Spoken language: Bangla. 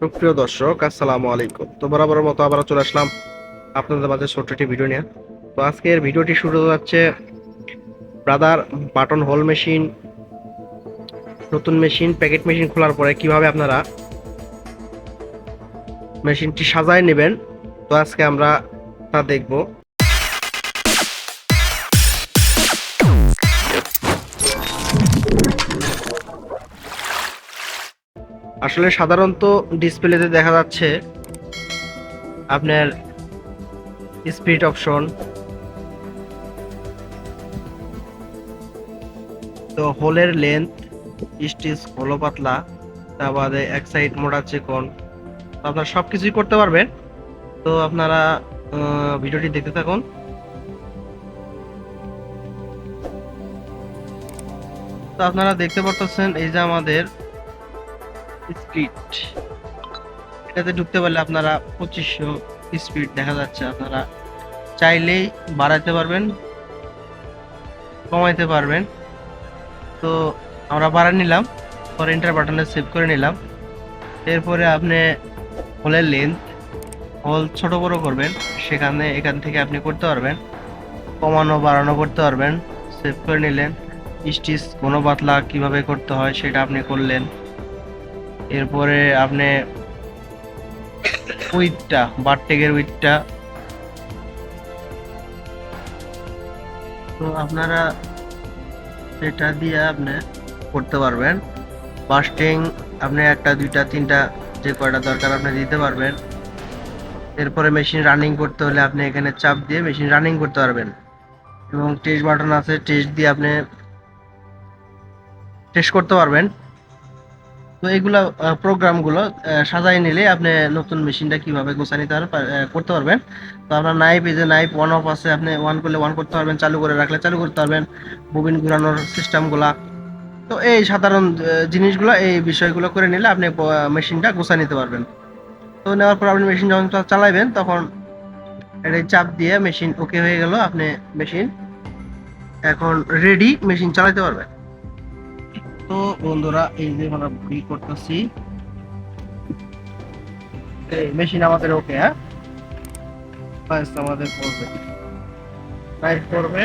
সুপ্রিয় দর্শক, আসসালামু আলাইকুম। তো বরাবর মতো আবার চলে আসলাম আপনাদের মাঝে ছোট্ট একটি ভিডিও নিয়ে। তো আজকের ভিডিওটি শুরু হচ্ছে ব্রাদার বাটন হোল মেশিন, নতুন মেশিন, প্যাকেট মেশিন খোলার পরে কীভাবে আপনারা মেশিনটি সাজায় নেবেন। তো আজকে আমরা তা দেখব। আসলে সাধারণত ডিসপ্লেতে দেখা যাচ্ছে আপনার স্পিড অপশন তো হোলের লেন্থ স্টিচ হলো পাতলা তা বাদে এক সাইড মোটা চিকন। তো আপনারা সব কিছুই করতে পারবেন। তো আপনারা ভিডিওটি দেখতে থাকুন। তো আপনারা দেখতে পারতেছেন এই যে আমাদের স্পিড এটাতে ঢুকতে পারলে আপনারা পঁচিশশো স্পিড দেখা যাচ্ছে। আপনারা চাইলেই বাড়াতে পারবেন, কমাইতে পারবেন। তো আমরা বাড়া নিলাম, পরে ইন্টার বাটনে সেভ করে নিলাম। এরপরে আপনি হলের লেন্থ হল ছোট বড় করবেন। সেখানে এখান থেকে আপনি করতে পারবেন, কমানো, বাড়ানো করতে পারবেন। সেভ করে নিলেন। স্টিচ কোনো পাতলা কীভাবে করতে হয় সেটা আপনি করলেন। এরপরে আপনি উইথটা, বারটেকের উইথটা। তো আপনারা সেটা দিয়ে আপনি করতে পারবেন। বাস্টিং আপনি একটা, দুইটা, তিনটা, যে কয়টা দরকার আপনি দিতে পারবেন। এরপরে মেশিন রানিং করতে হলে আপনি এখানে চাপ দিয়ে মেশিন রানিং করতে পারবেন। এবং টেস্ট বাটন আছে টেস্ট দিয়ে আপনি টেস্ট করতে পারবেন। তো এগুলা প্রোগ্রামগুলো সাজাই নিলে আপনি নতুন মেশিনটা কীভাবে গোছা নিতে করতে পারবেন। তো আপনার নাইপ এই যে নাইপ ওয়ান অফ আছে, আপনি ওয়ান করলে ওয়ান করতে পারবেন, চালু করে রাখলে চালু করতে পারবেন ববিন ঘুরানোর সিস্টেমগুলা তো এই সাধারণ জিনিসগুলো, এই বিষয়গুলো করে নিলে আপনি মেশিনটা গোছা নিতে পারবেন। তো নেওয়ার পর আপনি মেশিন যখন চালাবেন তখন এটা চাপ দিয়ে মেশিন ওকে হয়ে গেল, আপনি মেশিন এখন রেডি মেশিন চালাতে পারবেন। তো বন্ধুরা, এই যে আমরা ভুল করতেছি। এই মেশিন আমাদের ওকে হ্যাঁ? আমাদের করবে। করবে।